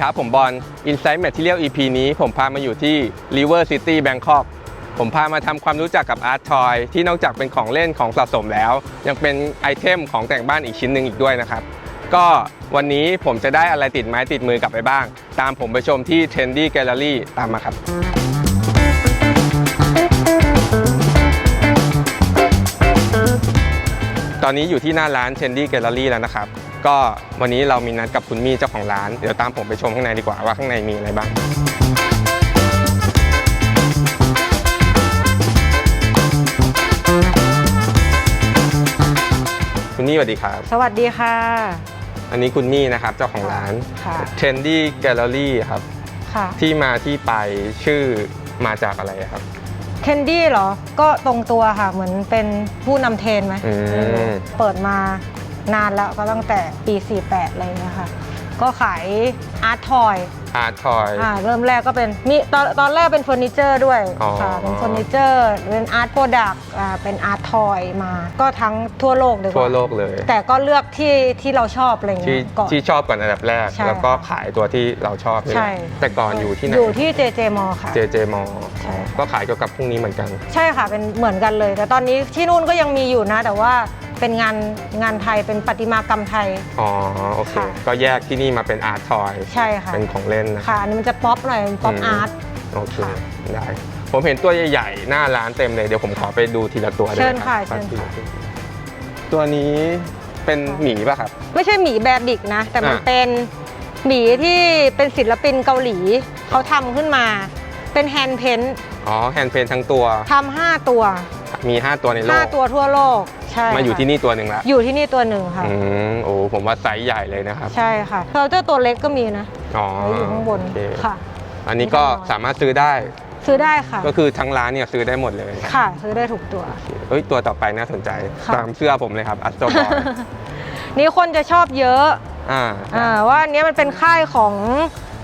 ครับ ผมบอล Insight Material EP นี้ผมพามาอยู่ที่ River City Bangkok ผมพามาทำความรู้จักกับ Art Toy ที่นอกจากเป็นของเล่นของสะสมแล้ว ยังเป็นไอเทมของแต่งบ้านอีกชิ้นหนึ่งอีกด้วยนะครับ ก็วันนี้ผมจะได้อะไรติดไม้ติดมือกลับไปบ้าง ตามผมไปชมที่ Trendy Gallery ตามมาครับตอนนี้อยู่ที่หน้าร้าน Trendy Gallery แล้วนะครับ ก็วันนี้เรามีนัดกับคุณมี่เจ้าของร้าน เดี๋ยวตามผมไปชมข้างในดีกว่าว่าข้างในมีอะไรบ้าง คุณมี่สวัสดีครับ สวัสดีค่ะ อันนี้คุณมี่นะครับเจ้าของร้าน ค่ะ Trendy Gallery ครับ ค่ะ ที่มาที่ไปชื่อมาจากอะไรครับเคนดี้เหรอ ก็ตรงตัวค่ะ เหมือนเป็นผู้นำเทรนไหมอืม เปิดมา นานแล้วก็ตั้งแต่ปี 48 อะไรอย่างเงี้ยค่ะ ก็ขายอาร์ตทอย Art Toy อ่าเริ่มแรกก็เป็นมีตอนตอนแรกเป็นเฟอร์นิเจอร์ด้วยอ๋อ ค่ะเป็นเฟอร์นิเจอร์เป็นอาร์ตโปรดักต์อ่าเป็นอาร์ตทอยมา ก็ทั้งทั่วโลกเลยทั่วโลกเลย แต่ก็เลือกที่ที่เราชอบอะไรอย่างที่เงี้ยก่อน ที่ชอบก่อนอันดับแรก ใช่แล้วก็ขายตัวที่เราชอบนี่แหละใช่ แต่ก่อนอยู่ที่ไหน อยู่ที่เจเจมอค่ะ JJ m ใช่ ก็ขายเกี่ยวกับพวกนี้เหมือนกัน ใช่ค่ะเป็นเหมือนกันเลย แต่ตอนนี้ที่นู่นก็ยังมีอยู่นะ แต่ว่า เป็นงานงานไทยเป็นประติมากรรมไทย อ๋อโอเค ค่ะก็แยกที่นี่มาเป็นอาร์ตทอยใช่ค่ะ เป็นของเล่นนะค่ะอันนี้มันจะป๊อปหน่อยป๊อปอืมอาร์ต โอเคค่ะได้ ผมเห็นตัวใหญ่ๆ หน้าร้านเต็มเลย เดี๋ยวผมขอไปดูทีละตัวได้ไหมเชิญรับค่ะสักเชิญค่ะทีตัวนี้เป็นหมีป่ะครับ ไม่ใช่หมีแบบดิกนะ แต่มันอะเป็นหมีที่เป็นศิลปินเกาหลีเขาทำขึ้นมา เป็นแฮนด์เพนต์อ๋อแฮนด์เพนทั้งตัวทำห้าตัวมี 5 ตัวในโลห้าก ตัวทั่วโลก ใช่มาอยู่ค่ะ ที่นี่ตัวหนึ่งละอยู่ที่นี่ตัวหนึ่งค่ะ อืมโอ้ผมว่าไซส์ใหญ่เลยนะครับใช่ค่ะเราเจ้าตัวเล็กก็มีนะอ๋อไว้อยู่ข้างบนโอเคค่ะ อันนี้ก็สามารถซื้อได้ ซื้อได้ค่ะ ก็คือทั้งร้านเนี่ยซื้อได้หมดเลยค่ะ ซื้อได้ถูกตัวเฮ้ยตัวต่อไปน่าสนใจค่ะ ตามเสื้อผมเลยครับอัสโตบอยนี่คนจะชอบเยอะอ่าอ่าว่าอันเนี้ยมันเป็นค่ายของ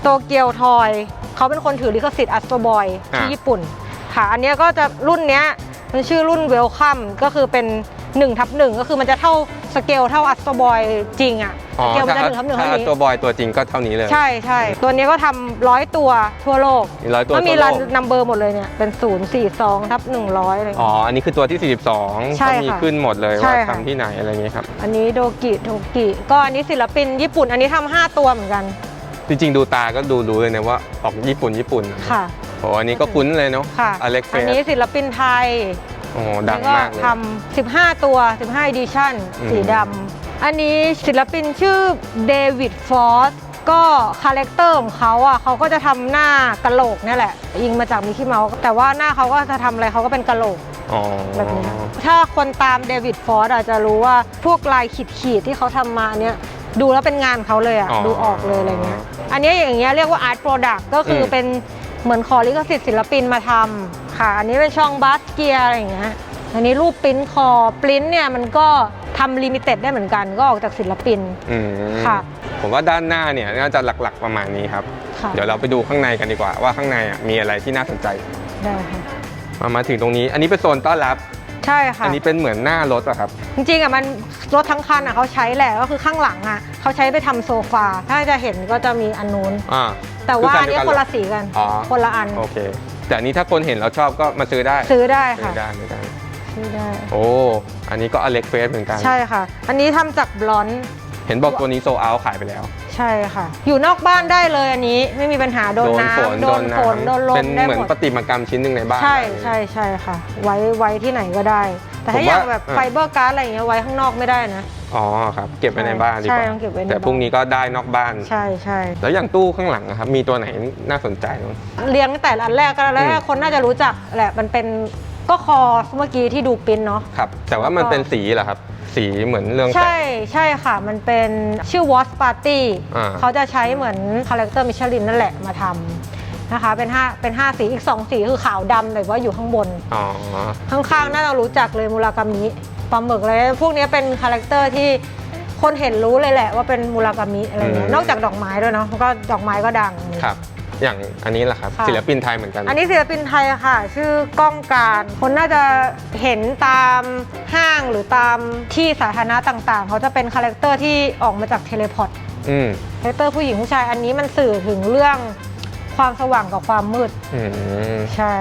โตเกียวทอย เขาเป็นคนถือลิขสิทธิ์อัสโตบอยที่อ่าญี่ปุ่น ค่ะ อันเนี้ยก็จะรุ่นเนี้ยมันชื่อรุ่นเวลคัมก็คือเป็น 1ทับหนึ่งก็คือมันจะเท่าสเกลเท่าอัสโตบอยจริงอะสอ๋อเกลมันถ้าจะหนึ่งทับหนึ่งถ้าเท่าอัสนี้โตบอยตัวจริงก็เท่านี้เลยใช่ใช่ตัวเนี้ยก็ทำร้อยตัวทั่วโลกมีร้อยตัวก็มีทั่วรันโลกนัมเบอร์หมดเลยเนี่ยเป็น 0 4 2ทับ100อะไรอย่างอ๋อเงี้ย อันนี้คือตัวที่ 42ใช่ก็มีค่ะขึ้นหมดเลยใช่ว่าค่ะ ทำที่ไหนอะไรอย่างเงี้ยครับ อันนี้โดกิโดกิ ก็อันนี้ศิลปินญี่ปุ่นอันนี้ทำห้าตัวเหมือนกันจริงๆดูตาก็ดูรู้เลยนะว่าออกญี่ปุ่นญี่ปุ่นค่ะ โอ้อันนี้ก็คุ้นเลยเนาะค่ะ อเล็กเฟอันสนี้ศิลปินไทย โอ้ดังมากเลยแวทำ15 ตัว 15 edition อืมสีดำอันนี้ศิลปินชื่อเดวิดฟอร์สก็คาแรคเตอร์ของเขาอะเขาก็จะทำหน้ากะโหลกเนี่ยแหละ ยิงมาจากมิกกี้เมาส์แต่ว่าหน้าเขาก็จะทำอะไรเขาก็เป็นกะโหลกอ๋อแบบนี้ถ้าคนตามเดวิดฟอร์ดอาจจะรู้ว่าพวกลายขีดๆที่เขาทำมาเนี่ยดูแล้วเป็นงานเขาเลยอะดูออกเลยอะไรเงี้ยอันนี้อย่างเงี้ยเรียกว่าอาร์ตโปรดักต์ก็คืออเป็นเหมือนขอลิขสิทธิ์ศิลปินมาทำ ค่ะ อันนี้เป็นช่องบัสเกียอะไรอย่างเงี้ยอันนี้รูปปริ้นคอปริ้นเนี่ยมันก็ทำลิมิเต็ดได้เหมือนกันก็ออกจากศิลปินอืมค่ะ ผมว่าด้านหน้าเนี่ยน่าจะหลักๆประมาณนี้ครับ ค่ะ เดี๋ยวเราไปดูข้างในกันดีกว่า ว่าข้างในอะมีอะไรที่น่าสนใจได้ค่ะมามาถึงตรงนี้ อันนี้เป็นโซนต้อนรับ ใช่ค่ะ อันนี้เป็นเหมือนหน้ารถอะครับ จริงๆอะมันรถทั้งคันอะเขาใช้แหละก็คือข้างหลังอะเขาใช้ไปทำโซฟา ถ้าจะเห็นก็จะมีอันนู้น อ่า แต่ว่าอันคือนี้คันเดียวกันคนละสีกัน อ๋อ คนละอัน โอเค แต่อันนี้ถ้าคนเห็นเราชอบก็มาซื้อได้ซื้อได้ซื้ค่ะอได้เหมือนกันซื้อได้ โอ้อันนี้ก็อเล็กเฟสเหมือนกันใช่ค่ะ อันนี้ทำจากบลอนด์เห็นบอกตัวนี้โซเอาขายไปแล้ว ใช่ค่ะ อยู่นอกบ้านได้เลยอันนี้ไม่มีปัญหาโดนน้ำโดนฝนโดนลเป็มนได้เหมือนหมดประติมากรรมชิ้นหนึ่งในบ้านใช่อะไรอย่างเงี้ยใช่ใช่ค่ะ ไว้ไว้ที่ไหนก็ได้ แต่ถ้าผมอว่าย่างแบบอะไฟเบอร์การ์ดอะไรอย่างเงี้ยไว้ข้างนอกไม่ได้นะ อ๋อครับเก็บไว้ในบ้านดีกใช่ว่าต้องเก็บไว้ในแต่บ้านพรุ่งนี้ก็ได้นอกบ้าน ใช่ใช่แล้วอย่างตู้ข้างหลังนะครับมีตัวไหนน่าสนใจบ้างเรียงตั้งแต่อันแรกก็แล้วอืม คนน่าจะรู้จักแหละมันเป็นก็คอเมื่อกี้ที่ดูปริ้นเนาะ ครับแต่ว่ามันเป็นสีเหรอครับ สีเหมือนเรื่องใช่ใช่ค่ะ มันเป็นชื่อ Watch Party อ่า เขาจะใช้เหมือนคาแรคเตอร์มิชลินนั่นแหละมาทำ นะคะเป็น5เป็น5สีอีก 2 สีคือขาวดำแต่ว่าอยู่ข้างบน อ๋อ ข้างๆน่าจะรู้จักเลยมูรากามิปลาหมึกอะไรพวกนี้เป็นคาแรคเตอร์ที่คนเห็นรู้เลยแหละว่าเป็นมูรากามิอะไรเงี้อืยมนอกจากดอกไม้ด้วยเนาะก็ดอกไม้ก็ดัง ครับ อย่างอันนี้แหละครับ ค่ะ ศิลปินไทยเหมือนกัน อันนี้ศิลปินไทยค่ะ ชื่อก้องการ คนน่าจะเห็นตามห้างหรือตามที่สาธารณะต่างๆ เขาจะเป็นคาแรคเตอร์ที่ออกมาจากเทเลพอร์ต อืมเทคาแรคเตอร์ผู้หญิงผู้ชายอันนี้มันสื่อถึงเรื่อง ความสว่างกับความมืด อืมใช่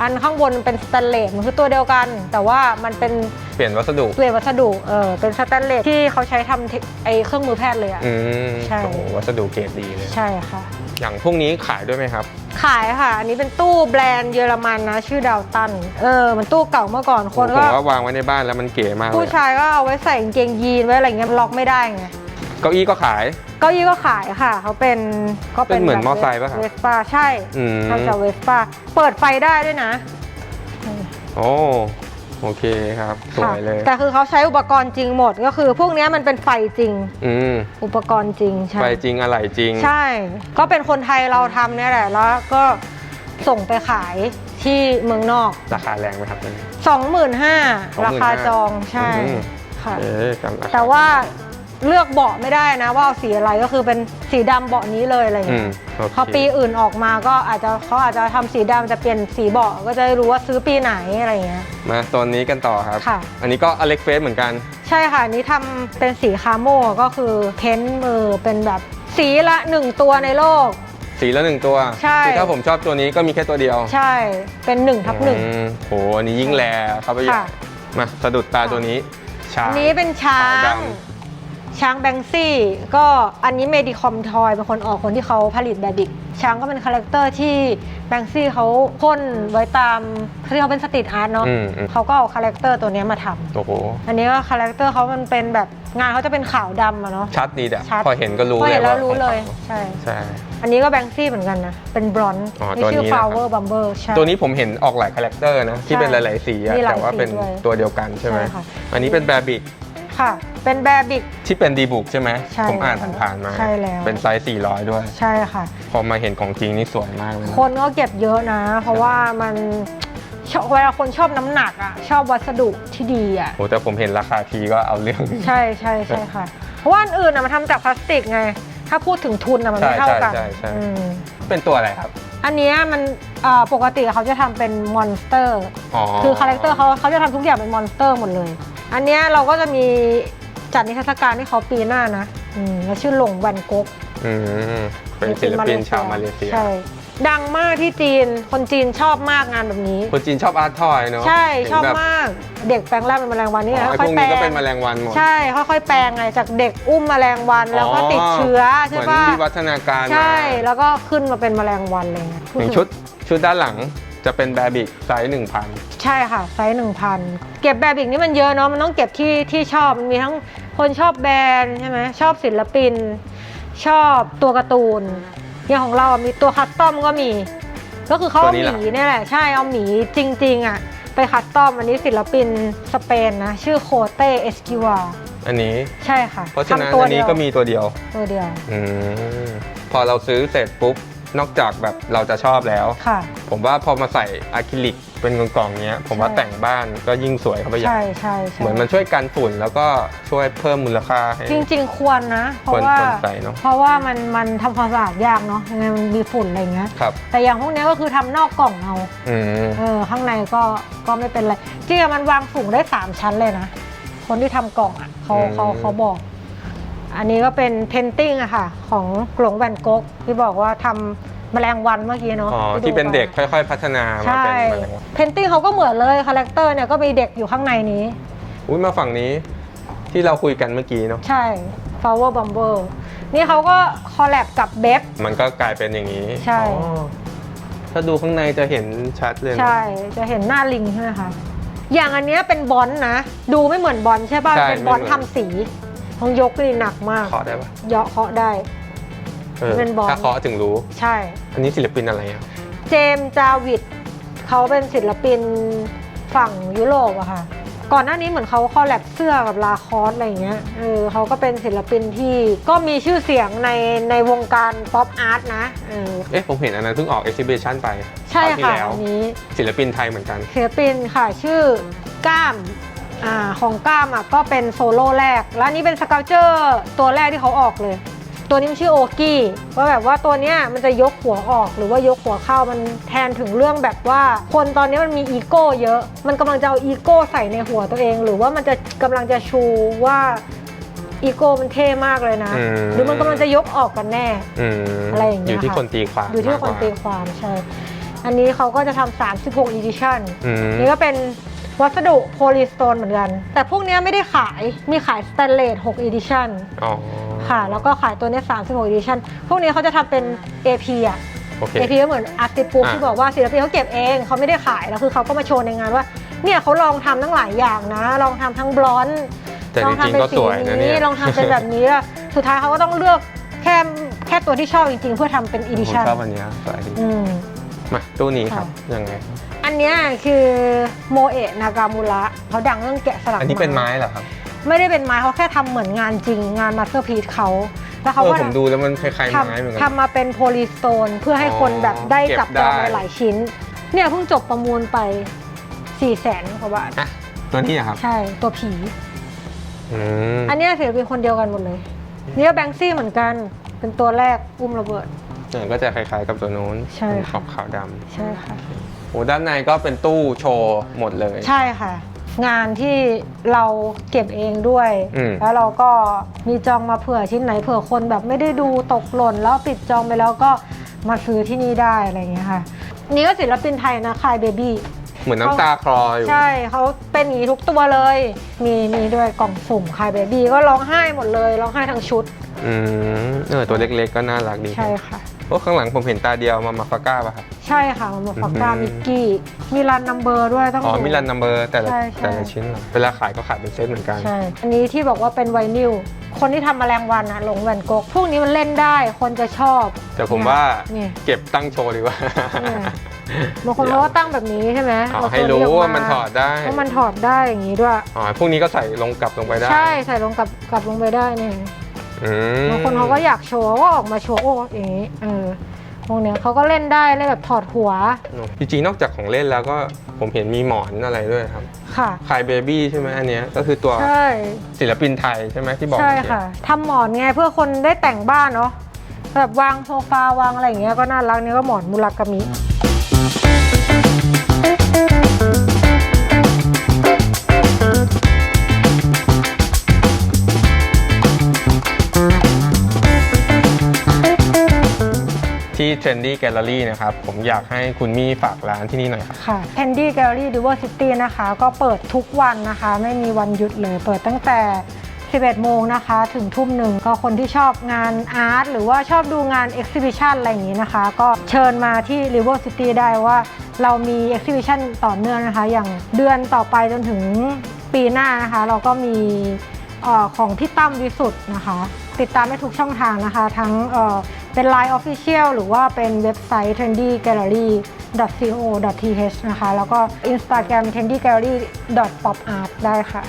อันข้างบนเป็นสแตนเลสมันคือตัวเดียวกัน แต่ว่ามันเป็นเปลี่ยนวัสดุเปลี่ยนวัสดุเออเป็นสแตนเลสที่เขาใช้ทำเทคไอเครื่องมือแพทย์เลยอะ อืมใช่ โอ้โหวัสดุเกรดดีเลย ใช่ค่ะ อย่างพวกนี้ขายด้วยไหมครับ ขายค่ะ อันนี้เป็นตู้แบรนด์เยอรมันนะ ชื่อดาวตัน เออ มันตู้เก่าเมื่อก่อนคนผมก็ว่าวางไว้ในบ้านแล้วมันเก๋มากเลผู้ยชายก็เอาไว้ใส่กางเกงยีนไว้อะไรเงี้ยล็อกไม่ได้ไง เก้าอี้ก็ขาย เก้าอี้ก็ขายค่ะ เขาเป็นก็เป็นเหมือนมอไซค์ปะครับเวสป้าใช่อืมทำจากเวสป้าเปิดไฟได้ด้วยนะโอ้โอเคครับสวยเลยค่ะแต่คือเขาใช้อุปกรณ์จริงหมดก็คือพวกเนี้ยมันเป็นไฟจริง อืมอุปกรณ์จริงใช่ไฟจริงอะไรจริง ใช่ ก็เป็นคนไทยเราทำเนี่ยแหละ แล้วก็ส่งไปขายที่เมืองนอก ราคาแรงไหมครับตัวนี้25,000 ราคาจองใช่อืม ค่ะ เอ๊ะกันราคาแต่ว่า เลือกเบาะไม่ได้นะ ว่าเอาสีอะไรก็คือเป็นสีดำเบาะนี้เลยอะไรอืเงี้มยโอเค พอปีอื่นออกมาก็อาจจะเขาอาจจะทำสีดำจะเปลี่ยนสีเบาะก็จะได้รู้ว่าซื้อปีไหนอะไรเงี้ย มาโซนนี้กันต่อครับ ค่ะ อันนี้ก็อเล็กเฟสเหมือนกัน ใช่ค่ะอันนี้ทำเป็นสีคาโมก็คือเพ้นท์มือเป็นแบบสีละหนึ่งตัวในโลก สีละหนึ่งตัวใช่ คือถ้าผมชอบตัวนี้ก็มีแค่ตัวเดียวใช่เป็นหนึ่งทับหนึ่ง อืมโหอันนี้ยิ่งแลครับไปใหญ่ค่ะ มาสะดุดตาตัวนี้ช้าง อันนี้เป็นช้าขาวง ด ช้างแบงซี่ก็อันนี้เมดิคอมทอยเป็นคนออกคนที่เขาผลิตแบบิก ช้างก็เป็นคาแรคเตอร์ที่แบงซี่เขาพ่นไว้ตามที่เขาเป็นสตรีทอาร์ตเนาะอืมอืม เขาก็เอาคาแรคเตอร์ตัวเนี้ยมาทำโอ้โห อันนี้ก็คาแรคเตอร์เขามันเป็นแบบงานเขาจะเป็นขาวดำอะเนาะ ชัดดีแต่ชัด พอเห็นก็รู้พอเลเห็ยนแล้วว่ารู้เลยของขาใช่ใช่ อันนี้ก็แบงซี่เหมือนกันนะ เป็นบรอนซ์อ๋อนี่ตัวชื่อนี้นะครับ flower bumble ใช่ ตัวนี้ผมเห็นออกหลายคาแรคเตอร์นะ ที่เป็นหลายๆสีอะมีหลายแต่ว่าเป็นสีด้วยตัวเดียวกันใช่ไหมใช่ค่ะ อันนี้เป็นแบบิก ค่ะ เป็นแบบิก ที่เป็นดีบุกใช่ไหมใช่ผมอ่านแล้วผ่านๆมา ใช่แล้ว เป็นไซส์ 400 ด้วย ใช่ค่ะ พอมาเห็นของจริงนี่สวยมากเลยนะคนก็เก็บเยอะนะ เพราะว่ามันชอบเวลาคนชอบน้ำหนักอะ ชอบวัสดุที่ดีอะ โหแต่ผมเห็นราคาทีก็เอาเรื่อง ใช่ใช่ใช่ค่ะ เพราะว่าอันอื่นอะมันทำจากพลาสติกไง ถ้าพูดถึงทุนอะมันไม่ใช่เท่ากันใช่ใช่ อืมเป็นตัวอะไรครับ อันเนี้ยมันเอ่อปกติเขาจะทำเป็นมอนสเตอร์อ๋อคือคาแรคเตอร์เขาเขาจะทำทุกอย่างเป็นมอนสเตอร์หมดเลย อันเนี้ยเราก็จะมีจัดนิทรรศการที่เขาปีหน้านะอืมแล้วชื่อหลงแวนโก๊กอืมเป็นศิลปินชาวมาเลเซีย ใช่ดังมากที่จีนคนจีนชอบมากงานแบบนี้ คนจีนชอบอาร์ตทอยเนาะใช่เห็นชอบแบบมากเด็กแปลงร่างเป็นแมลงวันนี่อ๋อนะไอ้ค่พอวยกๆแปลนี้ก็งเป็นแมลงวันหมดใช่ค่อยๆแปลงไงจากเด็กอุ้มแมลงวันแล้วก็ติดเชื้อเหใช่มือนปะวิวัฒนาการใช่มาแล้วก็ขึ้นมาเป็นแมลงวันเลยไงอย่างชุดชุดด้านหลัง จะเป็นแบบิกไซส์หนึ่งพันใช่ค่ะ ไซส์หนึ่งพันเก็บแบบอีกนี่มันเยอะเนาะมันต้องเก็บที่ที่ชอบมันมีทั้งคนชอบแบรนด์ใช่ไหมชอบศิลปิน ชอบตัวการ์ตูนอย่างของเราอะมีตัวคัสตอมก็มี ก็คือเขาเอาหมีเนี่ยแหละ ใช่เอาหมีจริง ๆอะไปคัสตอมอันนี้ศิลปินสเปนนะ ชื่อโคเตเอสกิวาอันนี้ ใช่ค่ะเพราะฉะนั้นทำตัวอันนี้เดียวก็มีตัวเดียวตัวเดียว อืมพอเราซื้อเสร็จปุ๊บ นอกจากแบบเราจะชอบแล้ว ค่ะ ผมว่าพอมาใส่อะคริลิกเป็นกล่องๆเนี้ย ผมว่าใช่ แต่งบ้านก็ยิ่งสวยเข้าไปใหญ่ใช่ใช่ใช่เหมือนมันช่วยกันฝุ่นแล้วก็ช่วยเพิ่มมูลค่าให้ จริง ๆ ควรนะ เพควรราะว่าควรใส่เนอะ เพราะว่ามันมันทำความสะอาดยากเนาะยังไงมันมีฝุ่นอะไรเงี้ยครับ แต่อย่างพวกเนี้ยก็คือทำนอกกล่องเอาอืม เออข้างในก็ก็ไม่เป็นไรจริงๆมันวางสูงได้ 3 ชั้นเลยนะ คนที่ทำกล่องอะเขาเขาเขาบอก อันนี้ก็เป็นเพนติ้งอะค่ะ ของหลงแวนโก๊กที่บอกว่าทำ แมลงวันเมื่อกี้เนาะอ๋อดูที่เป็นเด็กไปค่อย ๆ พัฒนามาใช่เป็นแมลงวันเพนติ้งเขาก็เหมือนเลยคาแรคเตอร์เนี่ยก็มีเด็กอยู่ข้างในนี้ อุ้ยมาฝั่งนี้ที่เราคุยกันเมื่อกี้เนาะใช่ flower bumble นี่เขาก็คอลแลบกับเบฟ มันก็กลายเป็นอย่างนี้ใช่ อ๋อถ้าดูข้างในจะเห็นชัดเลยนะใช่ จะเห็นหน้าลิงใช่ไหมคะ อย่างอันเนี้ยเป็นบอลนะ ดูไม่เหมือนบอลใช่ป่ะ ใช่เป็นบอลไม่เหมือน ทำสีต้องยกนี่หนักมากเคาะได้ปะเยาะเคาะได้ เออเป็นบอล ถ้าเคาะถึงรู้ ใช่ อันนี้ศิลปินอะไรอะเจมส์จาวิดเขาเป็นศิลปินฝั่งยุโรปอะค่ะ ก่อนหน้านี้เหมือนเขาคอลแลบเสื้อกับลาคอสอะไรอย่างเงี้ยเออเขาก็เป็นศิลปินที่ก็มีชื่อเสียงในในวงการป๊อปอาร์ตนะเออเอ๊ะผมเห็นอันนั้นเพิ่งออกเอ็กซิบิชันไปใช่ราวที่ค่ะแล้ว อันนี้ ศิลปินไทยเหมือนกัน ศิลปินค่ะชื่อก้ามอ่าของก้ามอะก็เป็นโซโล่แรก แล้วอันนี้เป็นสเกลเจอร์ตัวแรกที่เขาออกเลย ตัวนี้มันชื่อโอกี้ว่าแบบว่าตัวเนี้ยมันจะยกหัวออกหรือว่ายกหัวเข้ามันแทนถึงเรื่องแบบว่า คนตอนนี้มันมีอีโก้เยอะ มันกำลังจะเอาอีโก้ใส่ในหัวตัวเอง หรือว่ามันจะกำลังจะชูว่าอีโก้มันเท่มากเลยนะอืมหรือมันกำลังจะยกออกกันแน่อืมอะไรอย่างเงี้ยอยู่ที่ค่ะคนตีความอยู่ที่คนมากกว่าตีความใช่ อันนี้เขาก็จะทำ36 edition อืมนี่ก็เป็น วัสดุโพลีสโตนเหมือนกัน แต่พวกเนี้ยไม่ได้ขาย มีขายสแตนเลส6 edition อ๋อค่ะ แล้วก็ขายตัวเนี้ย36 edition พวกนี้เขาจะทำเป็น AP อะ โอเค AP ก็เหมือนอาร์ติปุ๊อะ ที่บอกว่าศิลปินเขาเก็บเองเขาไม่ได้ขายแล้วคือเขาก็มาโชว์ในงานว่า เนี่ยเขาลองทำทั้งหลายอย่างนะ ลองทำทั้งบลอนด์แต่ลอจงทำริงเป็ๆนก็สีสวยนะเนี่นี้ย ลองทำเป็นแบบนี้อะสุดท้ายเขาก็ต้องเลือกแค่แค่ตัวที่ชอบจริงๆ เพื่อทำเป็นผม edition ชอบอันเนี้ยสวยดีอืม มาตู้นี้ครับค่ะยังไง อันเนี้ยคือโมเอะนากามูระเขาดังเรื่องแกะสลักอันนี้เป็นไม้เหรอครับไม่ได้เป็นไม้เขาแค่ทำเหมือนงานจริงงานมาสเตอร์พี e เขาแล้วเขาเออก็ผมดูแล้วมันคล้ายๆทไม้เหมือนกัำนทำมาเป็นโพลีสโตนเพื่อให้คนแบบได้เก็บจับจองได้หลายๆชิ้น เนี่ยเพิ่งจบประมูลไป4ี่แสนกว่าบาทอะตัวนี้อะครับ ใช่ตัวผีอืมอันเนี้ยศิลปินคนเดียวกันหมดเลยเนี่ยแบงซี่เหมือนกันเป็นตัวแรกอุ้มระเบิดเนี่ยก็จะคล้ายๆกับตัวนู้นใช่เป็นค่ะขาวๆดำใช่ค่ะ โอ้ด้านในก็เป็นตู้โชว์หมดเลย ใช่ค่ะ งานที่เราเก็บเองด้วย อืม แล้วเราก็มีจองมาเผื่อชิ้นไหนเผื่อคนแบบไม่ได้ดูตกหล่น แล้วปิดจองไปแล้วก็มาซื้อที่นี่ได้อะไรอย่างเงี้ยค่ะ นี่ก็ศิลปินไทยนะคายเบบี้ เหมือนน้ำตาคลออยู่ ใช่เขาเป็นอย่างนี้ทุกตัวเลย มีมีด้วยกล่องสุ่มคายเบบี้ก็ร้องไห้หมดเลยร้องไห้ทั้งชุด อืมเออตัวเล็กๆก็น่ารักดี ใช่ค่ะ โอ้ข้างหลังผมเห็นตาเดียวมามาฟาก้าป่ะครับ ใช่ค่ะมันฟาก้าอืมมิกกี้ มีรันนัมเบอร์ด้วยต้องอ๋อดูมีรันนัมเบอร์แต่ละใช่ใช่ แต่ละชิ้นเหรอเวลาขายก็ขายเป็นเซตเหมือนกัน ใช่ อันนี้ที่บอกว่าเป็นไวนิล คนที่ทำแมลงวันอะหลงแหวนกกพวกนี้มันเล่นได้ คนจะชอบแต่ผมว่าเนี่ย เก็บตั้งโชว์ดีกว่า เนี่ย บางคนเขาก็ตั้งแบบนี้ใช่ไหมอ๋อเอาให้ตัวรู้นี้ออกว่ามันถอดได้ว่ามันถอดได้อย่างนี้ด้วย อ๋อพวกนี้ก็ใส่ลงกลับลงไปได้ ใช่ใส่ลงกับกลับลงไปได้เนี่ยอืม บางคนเขาก็อยากโชว์เขาก็ออกมาโชว์โอ้อย่างนี้เออพวกเนี้ยเขาก็เล่นได้เล่นแบบถอดหัวจริงๆนอกจากของเล่นแล้วก็ผมเห็นมีหมอนอะไรด้วยครับ ค่ะคายเบบี้ใช่ไหมอันเนี้ยก็คือตัวใช่ศิลปินไทยใช่ไหมที่บอกใช่เมื่อกี้ค่ะทำหมอนไงเพื่อคนได้แต่งบ้านเนาะแบบวางโซฟาวางอะไรอย่างเงี้ยก็น่ารักนี่ก็หมอนมุรากามิ ที่ Trendy Gallery นะครับ ผมอยากให้คุณมี่ฝากร้านที่นี่หน่อยครับ ค่ะ Candy Gallery Diversity นะคะ ก็เปิดทุกวันนะคะ ไม่มีวันหยุดเลย เปิดตั้งแต่ 11 โมงนะคะ ถึงทุ่มหนึ่งก็คนที่ชอบงานอาร์ตหรือว่าชอบดูงาน Exhibition อะไรอย่างนี้นะคะ ก็เชิญมาที่ River City ได้ว่าเรามี Exhibition ต่อเนื่องนะคะ อย่างเดือนต่อไปจนถึงปีหน้านะคะ เราก็มี ออของพี่ตั้มวิสุทธ์นะคะ ติดตามได้ทุกช่องทางนะคะ ทั้งเอ่อเป็น Line Official หรือว่าเป็นเว็บไซต์ trendy gallery co th นะคะ แล้วก็ Instagram trendy gallery pop art ได้ค่ะ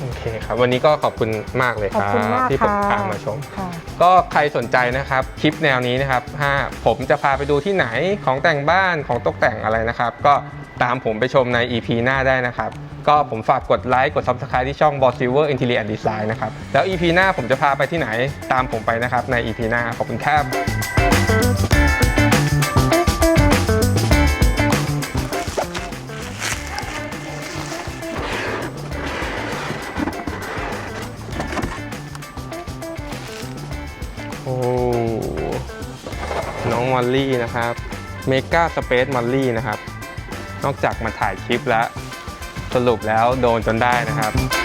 โอเคครับ วันนี้ก็ขอบคุณมากเลยขอบครับคุณมากที่ผมค่ะพามาชมค่ะก็ใครสนใจนะครับ คลิปแนวนี้นะครับถ้าผมจะพาไปดูที่ไหนของแต่งบ้านของตกแต่งอะไรนะครับ ก็ตามผมไปชมใน EP หน้าได้นะครับ ก็ผมฝากกดไลค์กด Subscribe ที่ช่อง b o s Silver Interior and Design นะครับ แล้ว EP หน้าผมจะพาไปที่ไหนตามผมไปนะครับ ใน EP หน้า ขอบคุณครับโอ้น้องมอลลี่นะครับ เมกาสเปซมอลลี่นะครับ นอกจากมาถ่ายคลิปแล้ว สรุปแล้วโดนจนได้นะครับ